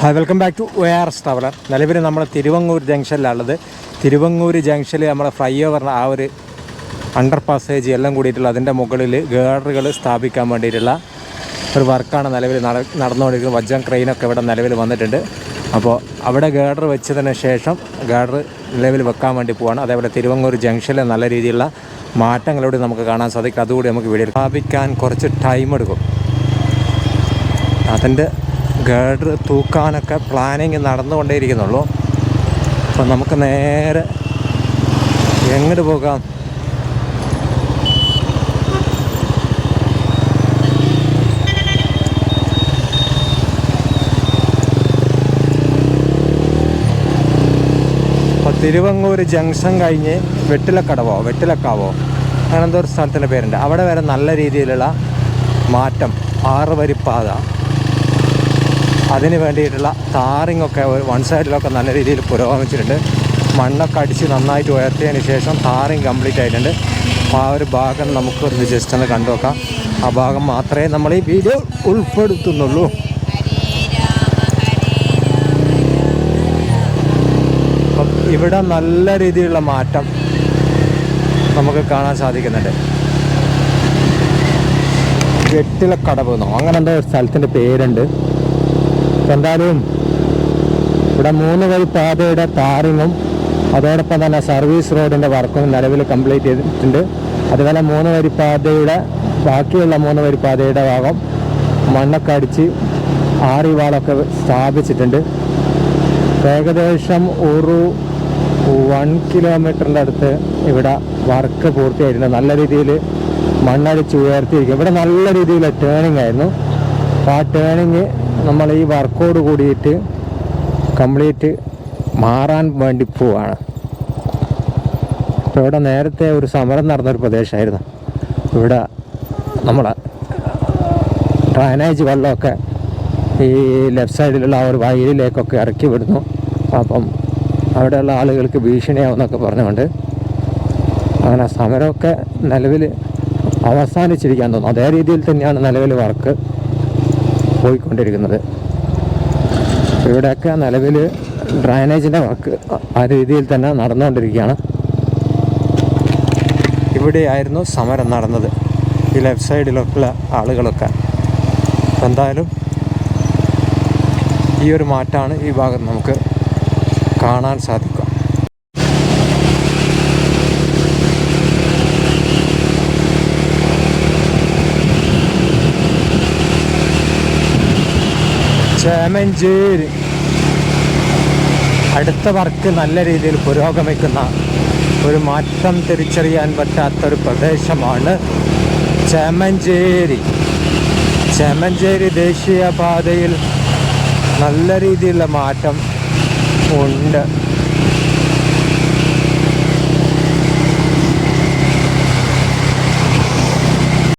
Hi welcome back to O R traveller നിലവിൽ നമ്മൾ തിരുവങ്ങൂർ ജംഗ്ഷനിലുള്ളത് തിരുവങ്ങൂർ ജംഗ്ഷനിൽ നമ്മുടെ ഫ്ലൈ ഓവറിന് ആ ഒരു അണ്ടർ പാസേജ് എല്ലാം കൂടിയിട്ടുള്ള അതിന്റെ മുകളിൽ ഗേഡറുകൾ സ്ഥാപിക്കാൻ വേണ്ടിയിട്ടുള്ള ഒരു വർക്കാണ് നിലവിൽ നട- നടന്നുകൊണ്ടിരിക്കുന്നത്. വജ്രം ക്രെയിനൊക്കെ ഇവിടെ നിലവിൽ വന്നിട്ടുണ്ട്. അപ്പോൾ അവിടെ ഗേഡർ വെച്ചതിന് ശേഷം ഗേഡർ നിലവിൽ വെക്കാൻ വേണ്ടി പോവാണ്. അതേപോലെ തിരുവങ്ങൂർ ജംഗ്ഷനിൽ നല്ല രീതിയിലുള്ള മാറ്റങ്ങളോട് നമുക്ക് കാണാൻ സാധിക്കും. അതുകൂടി നമുക്ക് വീഡിയോ സ്ഥാപിക്കാൻ കുറച്ച് ടൈം എടുക്കും. അതിന്റെ ഗേഡർ തൂക്കാനൊക്കെ പ്ലാനിങ് നടന്നുകൊണ്ടേയിരിക്കുന്നുള്ളൂ. അപ്പം നമുക്ക് നേരെ എങ്ങോട്ട് പോകാം? തിരുവങ്ങൂർ ജംഗ്ഷൻ കഴിഞ്ഞ് വെട്ടിലക്കടവോ? വെട്ടിലക്കാവോ? അങ്ങനെ എന്തോ ഒരു സ്ഥലത്തിന്റെ പേരുണ്ട്. അവിടെ വരെ നല്ല രീതിയിലുള്ള മാറ്റം. ആറ് വരിപ്പാത അതിന് വേണ്ടിയിട്ടുള്ള താറിങ്ങൊക്കെ വൺ സൈഡിലൊക്കെ നല്ല രീതിയിൽ പുരോഗമിച്ചിട്ടുണ്ട്. മണ്ണൊക്കെ അടിച്ച് നന്നായിട്ട് ഉയർത്തിയതിന് ശേഷം താറിങ് കംപ്ലീറ്റ് ആയിട്ടുണ്ട്. ആ ഒരു ഭാഗം നമുക്ക് ഒന്ന് ജസ്റ്റ് ഒന്ന് കണ്ടു നോക്കാം. ആ ഭാഗം മാത്രമേ നമ്മൾ ഈ വീഡിയോ ഉൾപ്പെടുത്തുന്നുള്ളൂ. ഇവിടെ നല്ല രീതിയിലുള്ള മാറ്റം നമുക്ക് കാണാൻ സാധിക്കുന്നുണ്ട്. വെട്ടിലക്കടവ് എന്നോ അങ്ങനെ എന്തോ ഒരു സ്ഥലത്തിന്റെ പേരുണ്ട്. എന്തായാലും ഇവിടെ മൂന്ന് വഴി പാതയുടെ ടാറിങ്ങും അതോടൊപ്പം തന്നെ സർവീസ് റോഡിന്റെ വർക്കും നിലവിൽ കംപ്ലീറ്റ് ചെയ്തിട്ടുണ്ട്. അതുപോലെ മൂന്ന് വരി പാതയുടെ ബാക്കിയുള്ള മൂന്ന് വരി പാതയുടെ ഭാഗം മണ്ണൊക്കെ അടിച്ച് ആറിവാളൊക്കെ സ്ഥാപിച്ചിട്ടുണ്ട്. ഏകദേശം ഒരു വൺ കിലോമീറ്ററിന്റെ അടുത്ത് ഇവിടെ വർക്ക് പൂർത്തിയായിട്ടുണ്ട്. നല്ല രീതിയിൽ മണ്ണടിച്ച് ഉയർത്തിയിരിക്കും. ഇവിടെ നല്ല രീതിയിൽ ടേണിംഗ് ആയിരുന്നു. ആ ടേണിങ് നമ്മൾ ഈ വർക്കോട് കൂടിയിട്ട് കംപ്ലീറ്റ് മാറാൻ വേണ്ടി പോവാണ്. അപ്പോൾ ഇവിടെ നേരത്തെ ഒരു സമരം നടന്നൊരു പ്രദേശമായിരുന്നു ഇവിടെ നമ്മൾ ഡ്രൈനേജ് വെള്ളമൊക്കെ ഈ ലെഫ്റ്റ് സൈഡിലുള്ള ആ ഒരു വയലിലേക്കൊക്കെ ഇറക്കി വിടുന്നു. അപ്പം അവിടെയുള്ള ആളുകൾക്ക് ഭീഷണിയാവുന്നൊക്കെ പറഞ്ഞുകൊണ്ട് അങ്ങനെ സമരമൊക്കെ നിലവിൽ അവസാനിച്ചിരിക്കാൻ തോന്നുന്നു. അതേ രീതിയിൽ തന്നെയാണ് നിലവിൽ വർക്ക്. പോയിക്കൊണ്ടിരിക്കുന്നത്. ഇവിടെയൊക്കെ നിലവിൽ ഡ്രൈനേജിന്റെ വർക്ക് ആ രീതിയിൽ തന്നെ നടന്നുകൊണ്ടിരിക്കുകയാണ്. ഇവിടെയായിരുന്നു സമരം നടന്നത്. ഈ ലെഫ്റ്റ് സൈഡിലൊക്കെയുള്ള ആളുകളൊക്കെ. എന്തായാലും ഈ ഒരു മാറ്റമാണ് ഈ ഭാഗത്ത് നമുക്ക് കാണാൻ സാധിക്കുക. ചേമഞ്ചേരി അടുത്ത വർക്ക് നല്ല രീതിയിൽ പുരോഗമിക്കുന്ന ഒരു മാറ്റം തിരിച്ചറിയാൻ പറ്റാത്തൊരു പ്രദേശമാണ് ചേമഞ്ചേരി ചേമഞ്ചേരി ദേശീയപാതയിൽ നല്ല രീതിയിലുള്ള മാറ്റം ഉണ്ട്.